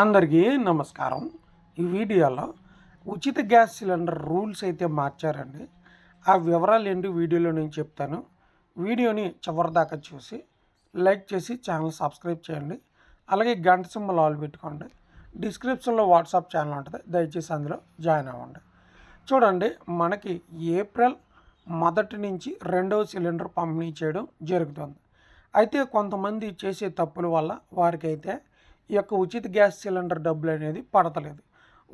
అందరికీ నమస్కారం. ఈ వీడియోలో ఉచిత గ్యాస్ సిలిండర్ రూల్స్ అయితే మార్చారండి. ఆ వివరాలు ఏంటి వీడియోలో నేను చెప్తాను. వీడియోని చివరిదాకా చూసి లైక్ చేసి ఛానల్ సబ్స్క్రైబ్ చేయండి. అలాగే గంట సింబల్ ఆల్ పెట్టుకోండి. డిస్క్రిప్షన్లో వాట్సాప్ ఛానల్ ఉంటుంది. దయచేసి అందులో జాయిన్ అవ్వండి. చూడండి మనకి ఏప్రిల్ మొదటి నుంచి రెండవ సిలిండర్ పంపిణీ చేయడం జరుగుతుంది. అయితే కొంతమంది చేసే తప్పుల వల్ల వారికైతే ఈ యొక్క ఉచిత గ్యాస్ సిలిండర్ డబ్బులు అనేది పడతలేదు.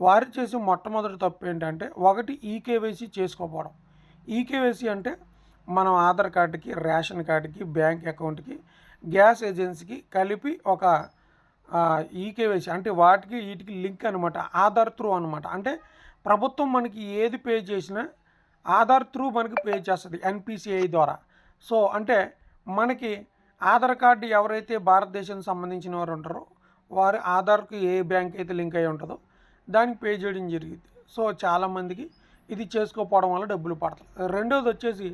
వారు చేసే మొట్టమొదటి తప్పు ఏంటంటే ఒకటి ఈకేవైసీ చేసుకోపోవడం ఈకేవైసీ అంటే మనం ఆధార్ కార్డుకి రేషన్ కార్డుకి బ్యాంక్ అకౌంట్కి గ్యాస్ ఏజెన్సీకి కలిపి ఒక ఈకేవైసీ అంటే వాటికి వీటికి లింక్ అనమాట ఆధార్ త్రూ అనమాట అంటే ప్రభుత్వం మనకి ఏది పే చేసినా ఆధార్ త్రూ మనకి పే చేస్తుంది ఎన్పిసిఐ ద్వారా. సో అంటే మనకి ఆధార్ కార్డు ఎవరైతే భారతదేశానికి సంబంధించిన వారు ఉంటారో వారు ఆధార్కు ఏ బ్యాంక్ అయితే లింక్ అయి ఉంటుందో దానికి పే చేయడం జరిగింది. సో చాలామందికి ఇది చేసుకోకపోవడం వల్ల డబ్బులు పడతాయి రెండోది వచ్చేసి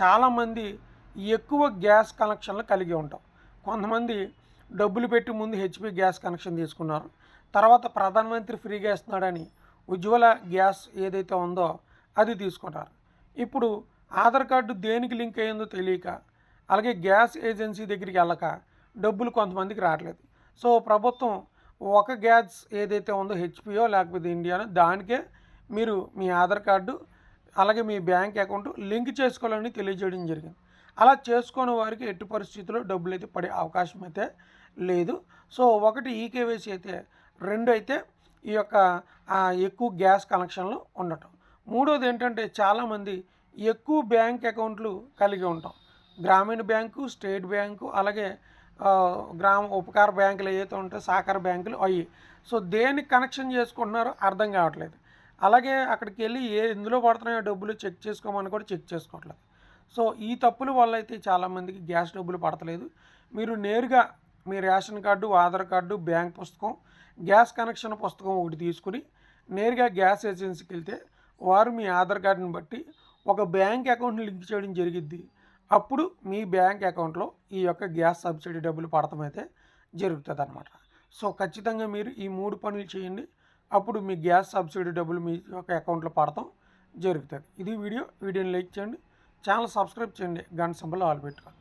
చాలామంది ఎక్కువ గ్యాస్ కనెక్షన్లు కలిగి ఉంటాం. కొంతమంది డబ్బులు పెట్టి ముందు హెచ్పి గ్యాస్ కనెక్షన్ తీసుకున్నారు. తర్వాత ప్రధానమంత్రి ఫ్రీగా ఇస్తున్నాడని ఉజ్వల గ్యాస్ ఏదైతే ఉందో అది తీసుకుంటారు ఇప్పుడు ఆధార్ కార్డు దేనికి లింక్ అయ్యిందో తెలియక అలాగే గ్యాస్ ఏజెన్సీ దగ్గరికి వెళ్ళక డబ్బులు కొంతమందికి రావట్లేదు. సో ప్రభుత్వం ఒక గ్యాస్ ఏదైతే ఉందో హెచ్పిఓ లేకపోతే ఇండియానో దానికే మీరు మీ ఆధార్ కార్డు అలాగే మీ బ్యాంక్ అకౌంట్ లింక్ చేసుకోవాలని తెలియజేయడం జరిగింది. అలా చేసుకునే వారికి ఎట్టి పరిస్థితుల్లో డబ్బులు అయితే పడే అవకాశం అయితే లేదు. సో ఒకటి ఈకేవైసీ అయితే రెండు అయితే ఈ యొక్క ఎక్కువ గ్యాస్ కనెక్షన్లు ఉండటం. మూడోది ఏంటంటే చాలామంది ఎక్కువ బ్యాంక్ అకౌంట్లు కలిగి ఉంటాం. గ్రామీణ బ్యాంకు స్టేట్ బ్యాంకు అలాగే గ్రామ ఉపకార బ్యాంకులు ఏవైతే ఉంటాయో సహకార బ్యాంకులు అవి సో దేనికి కనెక్షన్ చేసుకుంటున్నారో అర్థం కావట్లేదు. అలాగే అక్కడికి వెళ్ళి ఏ ఎందులో పడుతున్నాయో డబ్బులు చెక్ చేసుకోమని కూడా చెక్ చేసుకోవట్లేదు. సో ఈ తప్పుల వల్ల అయితే చాలామందికి గ్యాస్ డబ్బులు పడతలేదు. మీరు నేరుగా మీ ration card Aadhaar card bank పుస్తకం గ్యాస్ కనెక్షన్ పుస్తకం ఒకటి తీసుకుని నేరుగా గ్యాస్ ఏజెన్సీకి వెళ్తే వారు మీ ఆధార్ కార్డుని బట్టి ఒక బ్యాంక్ అకౌంట్ని లింక్ చేయడం జరిగిద్ది. అప్పుడు మీ బ్యాంక్ అకౌంట్లో ఈ యొక్క గ్యాస్ సబ్సిడీ డబ్బులు పడటం అయితే జరుగుతుంది అనమాట సో ఖచ్చితంగా మీరు ఈ మూడు పనులు చేయండి. అప్పుడు మీ గ్యాస్ సబ్సిడీ డబ్బులు మీ యొక్క అకౌంట్లో పడటం జరుగుతుంది. ఇది వీడియో. వీడియోని లైక్ చేయండి. ఛానల్ సబ్స్క్రైబ్ చేయండి. గంట సింబల్ ఆల్ పెట్టుకోండి.